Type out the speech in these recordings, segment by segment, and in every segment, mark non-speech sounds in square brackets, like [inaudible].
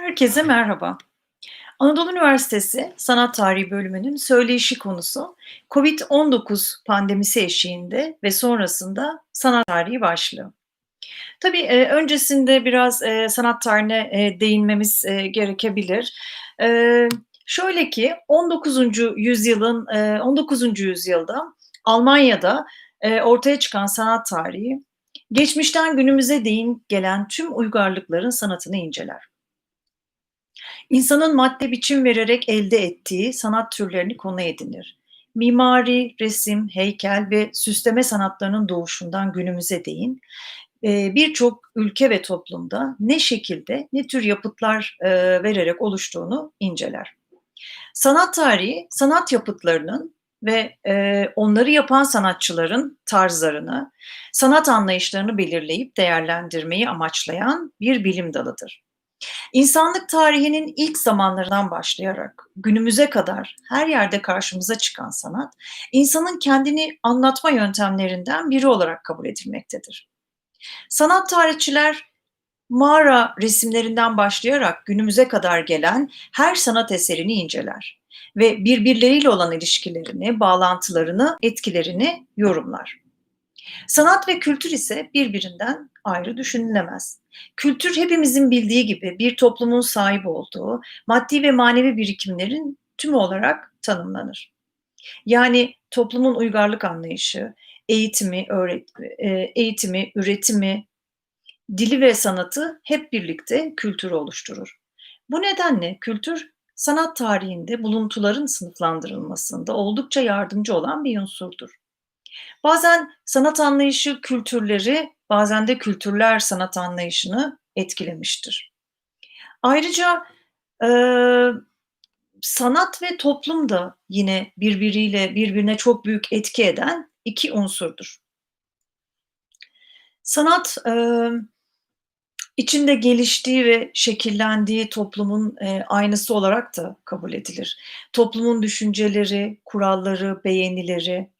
Herkese merhaba. Anadolu Üniversitesi Sanat Tarihi bölümünün söyleşi konusu COVID-19 pandemisi eşiğinde ve sonrasında sanat tarihi başlığı. Tabii, eee, öncesinde biraz, eee, sanat tarihine, eee, değinmemiz, eee, gerekebilir. Eee, şöyle ki 19. yüzyılın, eee, 19. yüzyılda Almanya'da, eee, ortaya çıkan sanat tarihi, geçmişten günümüze değin gelen tüm uygarlıkların sanatını inceler. İnsanın madde biçim vererek elde ettiği sanat türlerini konu edinir. Mimari, resim, heykel ve süsleme sanatlarının doğuşundan günümüze değin, eee, birçok ülke ve toplumda ne şekilde, ne tür yapıtlar, eee, vererek oluştuğunu inceler. Sanat tarihi, sanat yapıtlarının ve, eee, onları yapan sanatçıların tarzlarını, sanat anlayışlarını belirleyip değerlendirmeyi amaçlayan bir bilim dalıdır. İnsanlık tarihinin ilk zamanlarından başlayarak günümüze kadar her yerde karşımıza çıkan sanat, insanın kendini anlatma yöntemlerinden biri olarak kabul edilmektedir. Sanat tarihçiler mağara resimlerinden başlayarak günümüze kadar gelen her sanat eserini inceler ve birbirleriyle olan ilişkilerini, bağlantılarını, etkilerini yorumlar. Sanat ve kültür ise birbirinden ayrı düşünülemez. Kültür hepimizin bildiği gibi bir toplumun sahip olduğu maddi ve manevi birikimlerin tümü olarak tanımlanır. Yani toplumun uygarlık anlayışı, eğitimi, eee, eğitimi, üretimi, dili ve sanatı hep birlikte kültürü oluşturur. Bu nedenle kültür sanat tarihinde buluntuların sınıflandırılmasında oldukça yardımcı olan bir unsurdur. Bazen sanat anlayışı kültürleri, bazen de kültürler sanat anlayışını etkilemiştir. Ayrıca, eee, sanat ve toplum da yine birbiriyle birbirine çok büyük etki eden 2 unsurdur. Sanat, emm, içinde geliştiği ve şekillendiği toplumun, eee, aynası olarak da kabul edilir. Toplumun düşünceleri, kuralları, beğenileri,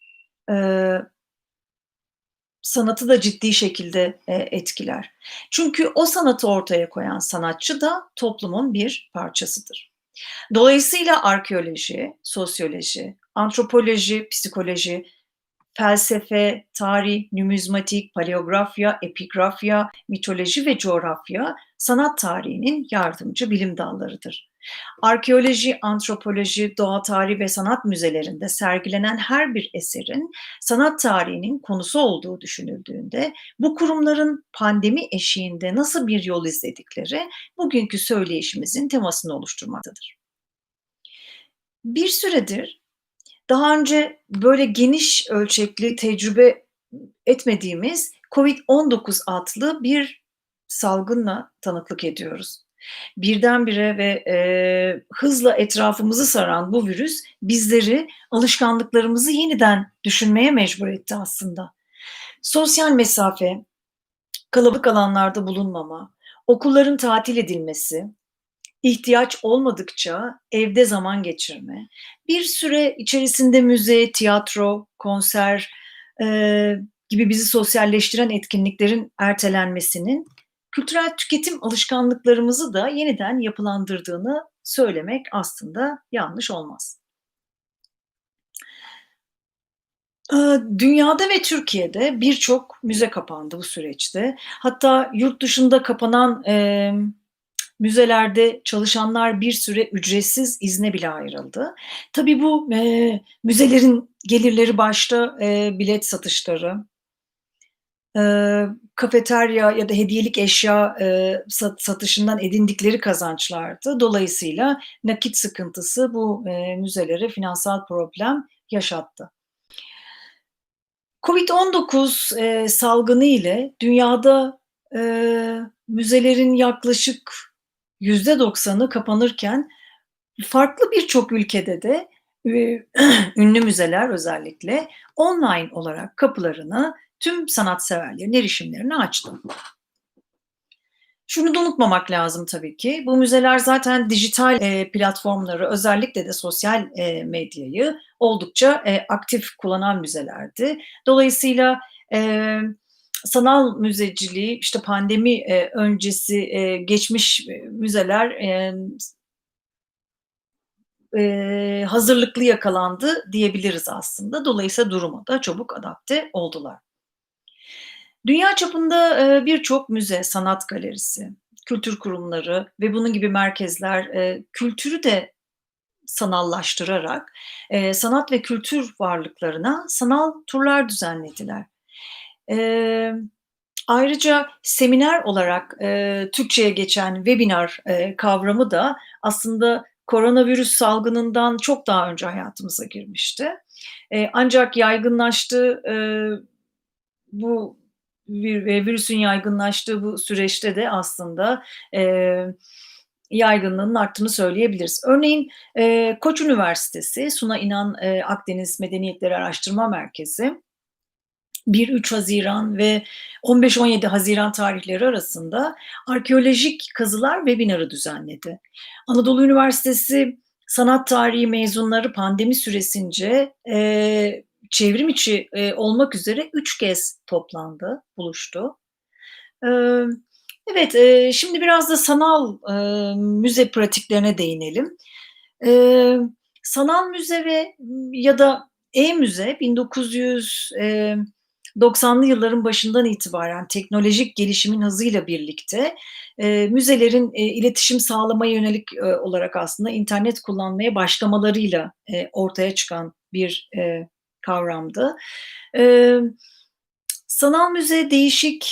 sanatı da ciddi şekilde, eee, etkiler. Çünkü o sanatı ortaya koyan sanatçı da toplumun bir parçasıdır. Dolayısıyla arkeoloji, sosyoloji, antropoloji, psikoloji, felsefe, tarih, numizmatik, paleografya, epigrafya, mitoloji ve coğrafya sanat tarihinin yardımcı bilim dallarıdır. Arkeoloji, antropoloji, doğa tarihi ve sanat müzelerinde sergilenen her bir eserin sanat tarihinin konusu olduğu düşünüldüğünde bu kurumların pandemi eşiğinde nasıl bir yol izledikleri bugünkü söyleyişimizin temasını oluşturmaktadır. Bir süredir daha önce böyle geniş ölçekli tecrübe etmediğimiz COVID-19 adlı bir salgınla tanıklık ediyoruz. Birdenbire ve, eee, hızla etrafımızı saran bu virüs bizleri, alışkanlıklarımızı yeniden düşünmeye mecbur etti aslında. Sosyal mesafe, kalabalık alanlarda bulunmama, okulların tatil edilmesi, ihtiyaç olmadıkça evde zaman geçirme, bir süre içerisinde müze, tiyatro, konser, eee, gibi bizi sosyalleştiren etkinliklerin ertelenmesinin kültürel tüketim alışkanlıklarımızı da yeniden yapılandırdığını söylemek aslında yanlış olmaz. Eee, dünyada ve Türkiye'de birçok müze kapandı bu süreçte. Hatta yurt dışında kapanan, emm, müzelerde çalışanlar bir süre ücretsiz izne bile ayrıldı. Tabii bu, eee, müzelerin gelirleri başta, eee, bilet satışları, eee, kafeterya ya da hediyelik eşya, eee, sat satışından edindikleri kazançlardı. Dolayısıyla nakit sıkıntısı bu, eee, müzelere finansal problem yaşattı. COVID-19, eee, salgını ile dünyada, eee, müzelerin yaklaşık %90'ı kapanırken farklı birçok ülkede de, eee, [clears throat] ünlü müzeler özellikle online olarak kapılarını tüm sanatseverlerin erişimlerine açtı. Şunu da unutmamak lazım tabii ki, bu müzeler zaten dijital, eee, platformları özellikle de sosyal, eee, medyayı oldukça, eee, aktif kullanan müzelerdi. Dolayısıyla, emm, sanal müzeciliği, işte, pandemi, eee, öncesi, eee, geçmiş, eee, müzeler, s eee, hazırlıklı yakalandı diyebiliriz aslında. Dolayısıyla duruma da çabuk adapte oldular. Dünya çapında, eee, birçok müze, sanat galerisi, kültür kurumları ve bunun gibi merkezler, eee, kültürü de sanallaştırarak, eee, sanat ve kültür varlıklarına sanal turlar düzenlediler. Ayrıca seminer olarak, Türkçe'ye geçen webinar, kavramı da aslında koronavirüs salgınından çok daha önce hayatımıza girmişti. Ancak yaygınlaştığı, eee, bu virüsün yaygınlaştığı bu süreçte de aslında, eee, yaygınlığının arttığını söyleyebiliriz. Örneğin, eee, Koç Üniversitesi, Suna İnan, eee, Akdeniz Medeniyetleri Araştırma Merkezi 1-3 Haziran ve 15-17 Haziran tarihleri arasında arkeolojik kazılar webinarı düzenledi. Anadolu Üniversitesi sanat tarihi mezunları pandemi süresince, eee, çevrim içi, eee, olmak üzere 3 kez toplandı, buluştu. Emm, evet, eee, şimdi biraz da sanal, eee, müze pratiklerine değinelim. Eee, sanal müze ve ya da e-müze 1900 emm, 90'lı yılların başından itibaren teknolojik gelişimin hızıyla birlikte, eee, müzelerin, eee, iletişim sağlamaya yönelik, eee, olarak aslında internet kullanmaya başlamalarıyla, eee, ortaya çıkan bir, eee, kavramdı. Emm, sanal müze değişik,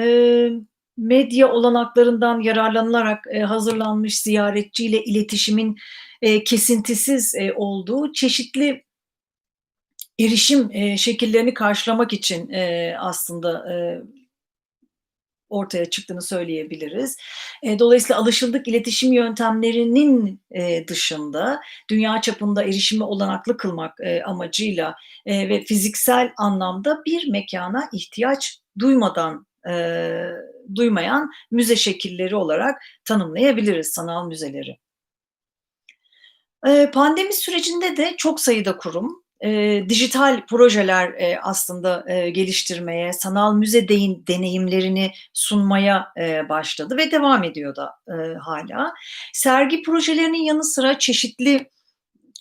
eee, medya olanaklarından yararlanılarak, eee, hazırlanmış, ziyaretçiyle iletişimin, eee, kesintisiz, eee, olduğu çeşitli erişim, eee, şekillerini karşılamak için, eee, aslında, eee, ortaya çıktığını söyleyebiliriz. Eee, dolayısıyla alışıldık iletişim yöntemlerinin, eee, dışında dünya çapında erişimi olanaklı kılmak, eee, amacıyla, ve fiziksel anlamda bir mekâna ihtiyaç duymadan, duymayan müze şekilleri olarak tanımlayabiliriz sanal müzeleri. Pandemi sürecinde de çok sayıda kurum, eee, dijital projeler, eee, aslında, eee, geliştirmeye, sanal müze deyin deneyimlerini sunmaya, eee, başladı ve devam ediyor da, eee, hâlâ. Sergi projelerinin yanı sıra çeşitli,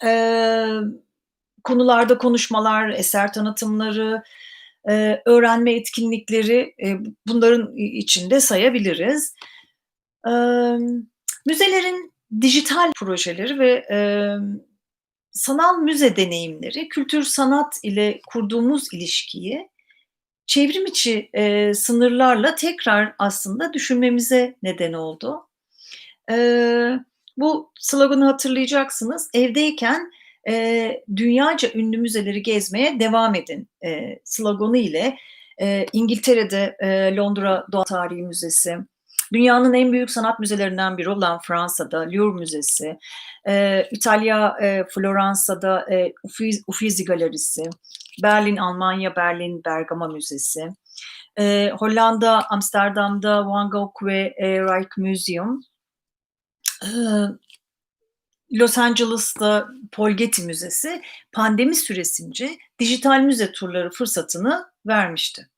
eee, konularda konuşmalar, eser tanıtımları, eee, öğrenme etkinlikleri, b bunların içinde sayabiliriz. Emm, müzelerin dijital projeleri ve, emm, sanal müze deneyimleri, kültür sanat ile kurduğumuz ilişkiyi çevrim içi, eee, sınırlarla tekrar aslında düşünmemize neden oldu. Eee, bu sloganı hatırlayacaksınız. "Evdeyken, eee, dünyaca ünlü müzeleri gezmeye devam edin." eee, sloganı ile, eee, İngiltere'de, eee, Londra Doğa Tarihi Müzesi, dünyanın en büyük sanat müzelerinden biri olan Fransa'da Louvre Müzesi, eee, İtalya, eee, Floransa'da, eee, Uffizi Uffizi Galerisi, Berlin, Almanya, Berlin Bergama Müzesi, eee, Hollanda, Amsterdam'da Van Gogh ve, eee, Rijksmuseum, ııı, Los Angeles'ta Paul Getty Müzesi pandemi süresince dijital müze turları fırsatını vermişti.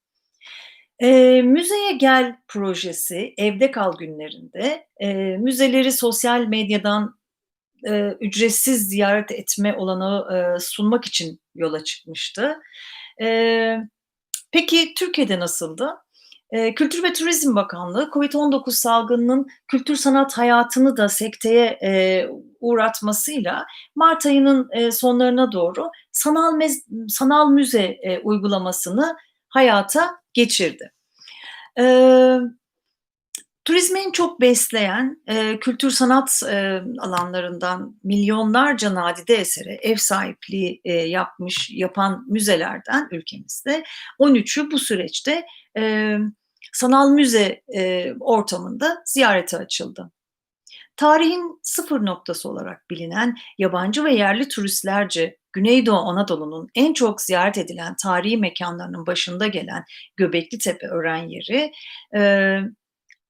Eee, "Müzeye Gel" projesi evde kal günlerinde, eee, müzeleri sosyal medyadan, eee, ücretsiz ziyaret etme olanağı, eee, sunmak için yola çıkmıştı. Eee, peki Türkiye'de nasıldı? Eee, Kültür ve Turizm Bakanlığı COVID-19 salgınının kültür sanat hayatını da sekteye, eee, uğratmasıyla mart ayının, eee, sonlarına doğru sanal sanal müze, eee, uygulamasını hayata geçirdi. Eee, turizmi çok besleyen, eee, kültür sanat, eee, alanlarından milyonlarca nadide esere ev sahipliği, eee, yapmış, yapan müzelerden ülkemizde 13'ü bu süreçte, emm, sanal müze, eee, ortamında ziyarete açıldı. Tarihin sıfır noktası olarak bilinen, yabancı ve yerli turistlerce Güneydoğu Anadolu'nun en çok ziyaret edilen tarihi mekânlarının başında gelen Göbeklitepe Ören Yeri, eee,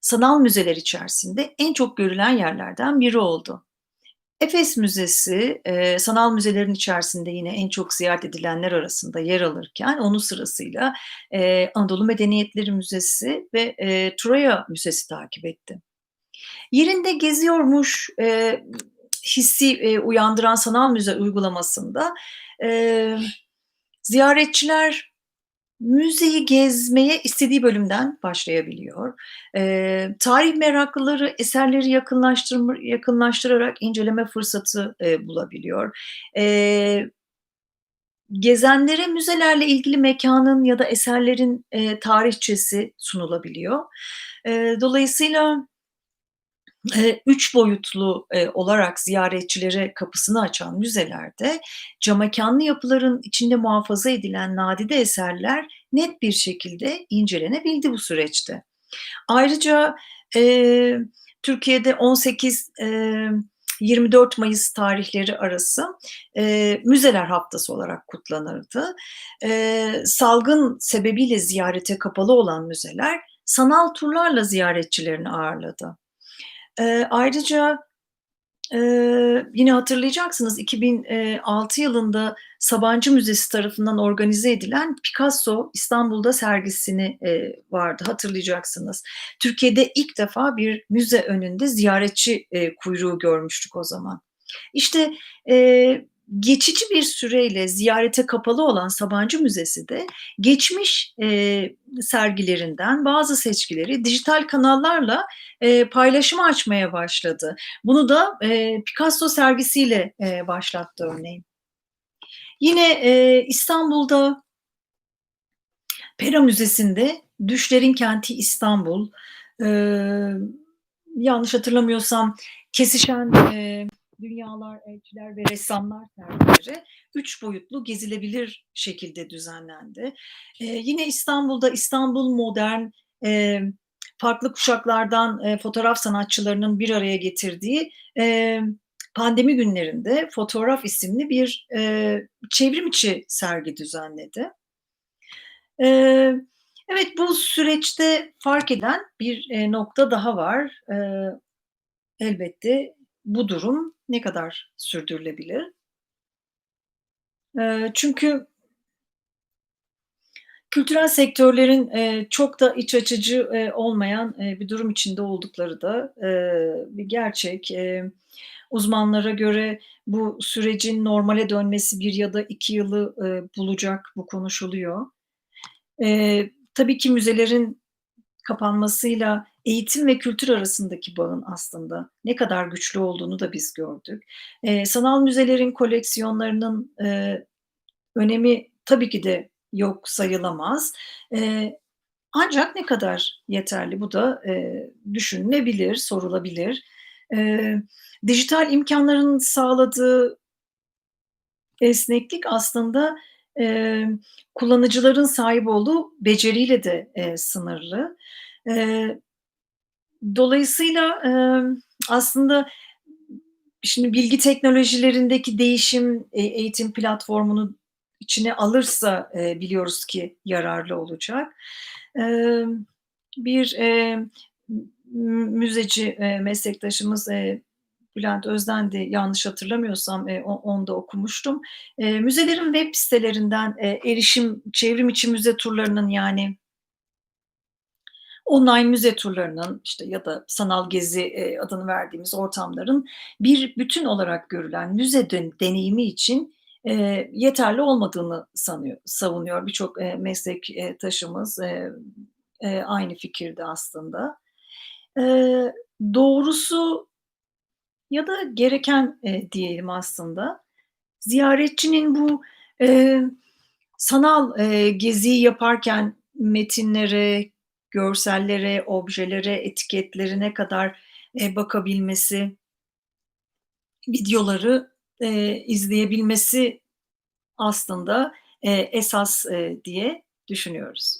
sanal müzeler içerisinde en çok görülen yerlerden biri oldu. Efes Müzesi, eee, sanal müzelerin içerisinde yine en çok ziyaret edilenler arasında yer alırken onun sırasıyla, eee, Anadolu Medeniyetleri Müzesi ve, eee, Troya Müzesi takip etti. Yerinde geziyormuş, eee, hissi, eee, uyandıran sanal müze uygulamasında, eee, ziyaretçiler müzeyi gezmeye istediği bölümden başlayabiliyor. Eee, tarih meraklıları eserleri yakınlaştırarak inceleme fırsatı, eee, bulabiliyor. Eee gezenlere müzelerle ilgili mekânın ya da eserlerin, eee, tarihçesi sunulabiliyor. Eee, dolayısıyla, 3 boyutlu, olarak ziyaretçilere kapısını açan müzelerde camekânlı yapıların içinde muhafaza edilen nadide eserler net bir şekilde incelenebildi bu süreçte. Ayrıca, eee, Türkiye'de 18, emm, 24 Mayıs tarihleri arası, eee, Müzeler Haftası olarak kutlanırdı. Eee, salgın sebebiyle ziyarete kapalı olan müzeler sanal turlarla ziyaretçilerini ağırladı. Eee, ayrıca, eee, yine hatırlayacaksınız 2006 yılında Sabancı Müzesi tarafından organize edilen Picasso İstanbul'da sergisini, eee, vardı hatırlayacaksınız. Türkiye'de ilk defa bir müze önünde ziyaretçi, eee, kuyruğu görmüştük o zaman. İşte, eee, geçici bir süreyle ziyarete kapalı olan Sabancı Müzesi de geçmiş, eee, sergilerinden bazı seçkileri dijital kanallarla, eee, paylaşıma açmaya başladı. Bunu da, eee, Picasso sergisiyle, eee, başlattı örneğin. Yine, eee, İstanbul'da Pera Müzesi'nde Düşlerin Kenti İstanbul, eee, yanlış hatırlamıyorsam Kesişen, eee, Dünyalar, Elçiler ve Ressamlar sergileri 3 boyutlu gezilebilir şekilde düzenlendi. Eee, yine İstanbul'da İstanbul Modern, eee, farklı kuşaklardan, eee, fotoğraf sanatçılarının bir araya getirdiği, eee, pandemi günlerinde "Fotoğraf" isimli bir, eee, çevrim içi sergi düzenledi. Eee, evet, bu süreçte fark eden bir, eee, nokta daha var. Eee, elbette bu durum ne kadar sürdürülebilir? Eee, çünkü kültürel sektörlerin, eee, çok da iç açıcı, eee, olmayan, eee, bir durum içinde oldukları da, bir gerçek. Uzmanlara göre bu sürecin normale dönmesi 1 ya da 2 yılı, bulacak, bu konuşuluyor. Tabii ki müzelerin kapanmasıyla eğitim ve kültür arasındaki bağın aslında ne kadar güçlü olduğunu da biz gördük. Eee, sanal müzelerin koleksiyonlarının, eee, önemi tabii ki de yok sayılamaz. Eee, ancak ne kadar yeterli bu da, eee, düşünülebilir, sorulabilir. Eee, dijital imkânların sağladığı esneklik aslında, emm, kullanıcıların sahip olduğu beceriyle de, eee, sınırlı. Eee, dolayısıyla, emm, aslında şimdi bilgi teknolojilerindeki değişim, eee, eğitim platformunu içine alırsa, eee, biliyoruz ki yararlı olacak. Emm, bir, mü müzeci, eee, meslektaşımız, eee, Bülent Özden'di yanlış hatırlamıyorsam, o onda okumuştum. Eee, müzelerin web sitelerinden, eee, erişim, çevrim içi müze turlarının yani online müze turlarının, işte, ya da sanal gezi, eee, adını verdiğimiz ortamların bir bütün olarak görülen müze den deneyimi için, eee, yeterli olmadığını sanıyor savunuyor birçok, eee, meslek eee, taşımız, eee, eee, aynı fikirde aslında. Eee, doğrusu ya da gereken, eee, diyelim aslında, ziyaretçinin bu, eee, sanal, eee, geziyi yaparken metinlere, görsellere, objelere, etiketlerine kadar, eee, bakabilmesi videoları, eee, izleyebilmesi aslında, eee, esas, eee, diye düşünüyoruz.